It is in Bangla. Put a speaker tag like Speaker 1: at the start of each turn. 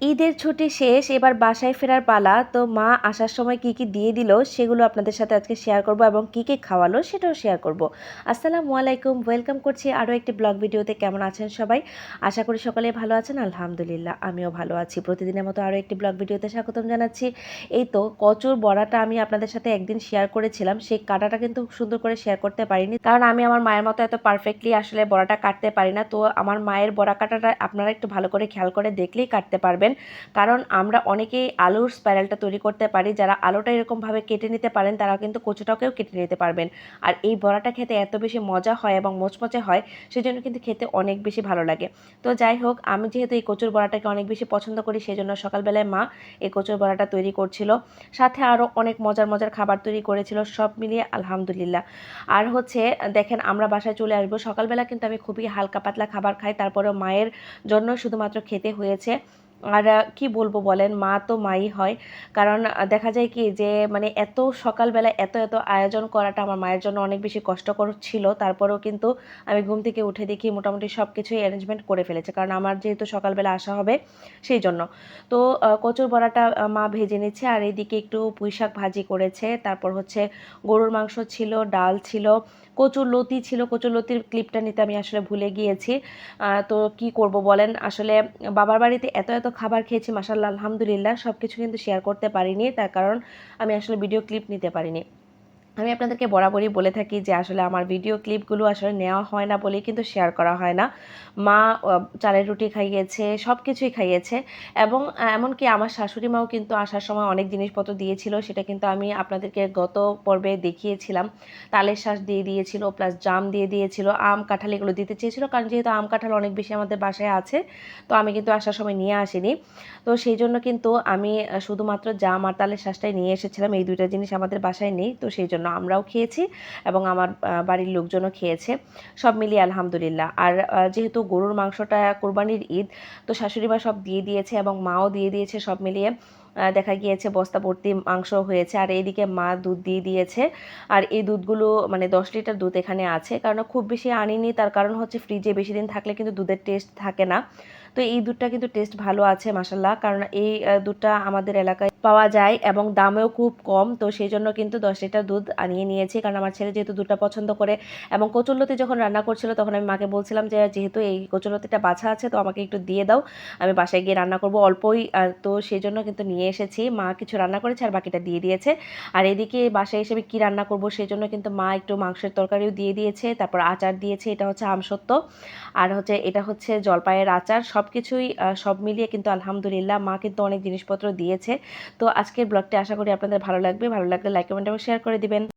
Speaker 1: ঈদের ছুটি শেষ, এবার বাসায় ফেরার পালা। তো মা আসার সময় কি কি দিয়ে দিল সেগুলো আপনাদের সাথে আজকে শেয়ার করব এবং কি কি খাওয়ালো সেটাও শেয়ার করব। আসসালামু আলাইকুম ওয়েলকাম করছি আরও একটি ব্লগ ভিডিওতে কেমন আছেন সবাই? আশা করি সকলে ভালো আছেন, আলহামদুলিল্লাহ, আমিও ভালো আছি। প্রতিদিনের মতো আরও একটি ব্লগ ভিডিওতে স্বাগতম জানাচ্ছি। এই তো কচুর বড়াটা আমি আপনাদের সাথে একদিন শেয়ার করেছিলাম, সেই কাটাটা কিন্তু সুন্দর করে শেয়ার করতে পারিনি। কারণ আমি আমার মায়ের মতো এত পারফেক্টলি আসলে বড়াটা কাটতে পারি না। তো আমার মায়ের বড়া কাটাটা আপনারা একটু ভালো করে খেয়াল করে দেখলেই কাটতে পারবেন। কারণ আমরা অনেকেই আলুর স্প্যারেলটা তৈরি করতে পারি, যারা আলুটা এরকমভাবে কেটে নিতে পারেন তারা কিন্তু কচুটাকেও কেটে নিতে পারবেন। আর এই বড়াটা খেতে এত বেশি মজা হয় এবং মোচমচে হয়, সেজন্য কিন্তু খেতে অনেক বেশি ভালো লাগে। তো যাই হোক, আমি যেহেতু এই কচুর বড়াটাকে অনেক বেশি পছন্দ করি সেই জন্য সকালবেলায় মা এই কচুর বড়াটা তৈরি করছিল। সাথে আরও অনেক মজার মজার খাবার তৈরি করেছিল, সব মিলিয়ে আলহামদুলিল্লাহ। আর হচ্ছে, দেখেন আমরা বাসায় চলে আসব, সকালবেলা কিন্তু আমি খুবই হালকা পাতলা খাবার খাই, তারপরেও মায়ের জন্য শুধুমাত্র খেতে হয়েছে। আর কি বলব বলেন, মা তো মাই হয়। কারণ দেখা যায় কি যে মানে এত সকালবেলা এত এত আয়োজন করাটা আমার মায়ের জন্য অনেক বেশি কষ্টকর ছিল। তারপরেও কিন্তু আমি ঘুম থেকে উঠে দেখি মোটামুটি সব কিছুই অ্যারেঞ্জমেন্ট করে ফেলেছে। কারণ আমার যেহেতু সকালবেলা আসা হবে সেই জন্য। তো কচুর বড়াটা মা ভেজে নিচ্ছে আর এইদিকে একটু পুঁই শাক ভাজি করেছে। তারপর হচ্ছে গরুর মাংস ছিল, ডাল ছিল কচুর লতি ছিল, কচুর লতির ক্লিপটা নিতে আমি আসলে ভুলে গিয়েছি। তো কি করব বলেন? আসলে বাবার বাড়িতে এত এত খাবার খেয়েছি মাসাল্লাহ আলহামদুলিল্লাহ সব কিছু কিন্তু শেয়ার করতে পারিনি। তার কারণ আমি আসলে ভিডিও ক্লিপ নিতে পারিনি। আমি আপনাদেরকে বরাবরই বলে থাকি যে আসলে আমার ভিডিও ক্লিপগুলো আসলে নেওয়া হয় না বলেই কিন্তু শেয়ার করা হয় না। মা চালের রুটি খাইয়েছে সব কিছুই খাইয়েছে এবং এমনকি আমার শাশুড়ি মাও কিন্তু আসার সময় অনেক জিনিসপত্র দিয়েছিল, সেটা কিন্তু আমি আপনাদেরকে গত পর্বে দেখিয়েছিলাম। তালের শ্বাস দিয়ে দিয়েছিল প্লাস জাম দিয়ে দিয়েছিল, আম, কাঁঠাল এগুলো দিতে চেয়েছিল, কারণ যেহেতু আম, কাঁঠাল অনেক বেশি আমাদের বাসায় আছে, তো আমি কিন্তু আসার সময় নিয়ে আসিনি। তো সেই জন্য কিন্তু আমি শুধুমাত্র জাম আর তালের শ্বাসটাই নিয়ে এসেছিলাম, এই দুইটা জিনিস আমাদের বাসায় নেই, তো সেই জন্য আমরাও খেয়েছি এবং আমার বাড়ির লোকজনও খেয়েছে। সব মিলিয়ে আলহামদুলিল্লাহ। আর যেহেতু গরুর মাংসটা কোরবানির ঈদ, তো শাশুড়ি মা সব দিয়ে দিয়েছে এবং মাও দিয়ে দিয়েছে সব মিলিয়ে দেখা গিয়েছে বস্তা ভর্তি মাংস হয়েছে। আর এইদিকে মা দুধ দিয়ে দিয়েছে। আর এই দুধগুলো মানে দশ লিটার দুধ এখানে আছে। কারণ খুব বেশি আনিনি, তার কারণ হচ্ছে ফ্রিজে বেশি দিন থাকলে কিন্তু দুধের টেস্ট থাকে না। তো এই দুধটা কিন্তু টেস্ট ভালো আছে মাসাল্লাহ কারণ এই দুধটা আমাদের এলাকায় পাওয়া যায় এবং দামেও খুব কম। তো সেই জন্য কিন্তু দশ লিটার দুধ আনিয়ে নিয়েছি। কারণ আমার ছেলে যেহেতু দুধটা পছন্দ করে এবং কচুরলতি যখন রান্না করছিল, তখন আমি মাকে বলছিলাম যে, যেহেতু এই কচুরলতিটা বাছা আছে, তো আমাকে একটু দিয়ে দাও। আমি বাসায় গিয়ে রান্না করব অল্পই। তো সেই জন্য কিন্তু নিয়ে এসেছি। মা কিছু রান্না করেছে আর বাকিটা দিয়ে দিয়েছে। আর এদিকে বাসায় আমি কী রান্না করব সেই জন্য কিন্তু মা একটু মাংসের তরকারিও দিয়ে দিয়েছে, তারপর আচার দিয়েছে। এটা হচ্ছে আমসত্ত্ব আর হচ্ছে, এটা হচ্ছে জলপাইয়ের আচার। সব কিছুই সব মিলিয়ে কিন্তু আলহামদুলিল্লাহ মা কিন্তু অনেক জিনিসপত্র দিয়েছে। তো আজকের ব্লগটি আশা করি আপনাদের ভালো লাগবে। ভালো লাগলে লাইক কমেন্ট এবং শেয়ার করে দিবেন।